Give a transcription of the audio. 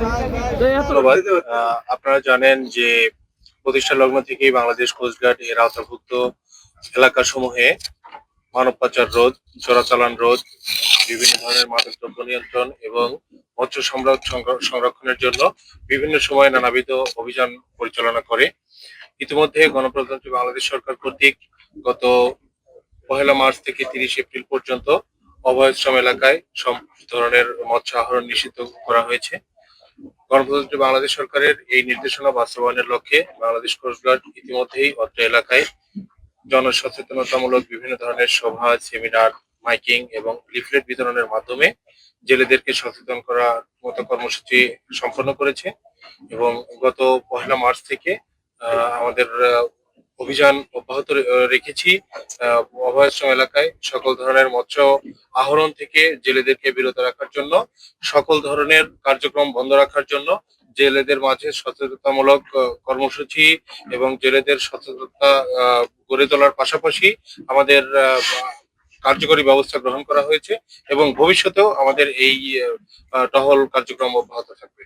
ধন্যবাদ আপনারা জানেন যে প্রতিষ্ঠা লগ্ন থেকেই বাংলাদেশ কোস্টগার্ড এর আওতাভুক্ত এলাকা সমূহে মানব পাচার রোধ, চোরাচালান রোধ, বিভিন্ন ধরনের মাদকদ্রব্য নিয়ন্ত্রণ এবং মৎস্য সংরক্ষণের জন্য বিভিন্ন সময় নানাবিধ অভিযান পরিচালনা করে। ইতিমধ্যে গণপ্রজাতন্ত্রী বাংলাদেশ সরকার কর্তৃক গত পহেলা মার্চ থেকে তিরিশ এপ্রিল পর্যন্ত অভয়শ্রম এলাকায় সব ধরনের মৎস্য আহরণ নিষিদ্ধ করা হয়েছে। গণপ্রজাতন্ত্রী বাংলাদেশ সরকারের এই নির্দেশনা বাস্তবায়নের লক্ষ্যে বাংলাদেশ কোস্টগার্ড ইতিমধ্যেই অত্র এলাকায় জনসচেতনতামূলক বিভিন্ন ধরনের সভা, সেমিনার, মাইকিং এবং লিফলেট বিতরণের মাধ্যমে জেলেদেরকে সচেতন করার মতো কর্মসূচি সম্পন্ন করেছে এবং গত পহেলা মার্চ থেকে আমাদের অভিযান অব্যাহত রেখেছি অভয়াশ্রম এলাকায় সকল ধরনের মৎস্য আহরণ থেকে জেলেদেরকে বিরত রাখার জন্য, সকল ধরনের কার্যক্রম বন্ধ রাখার জন্য, জেলেদের মাঝে সচেতনতামূলক কর্মসূচি এবং জেলেদের সচেতনতা গড়ে তোলার পাশাপাশি আমাদের কার্যকরী ব্যবস্থা গ্রহণ করা হয়েছে এবং ভবিষ্যতেও আমাদের এই টহল কার্যক্রম অব্যাহত থাকবে।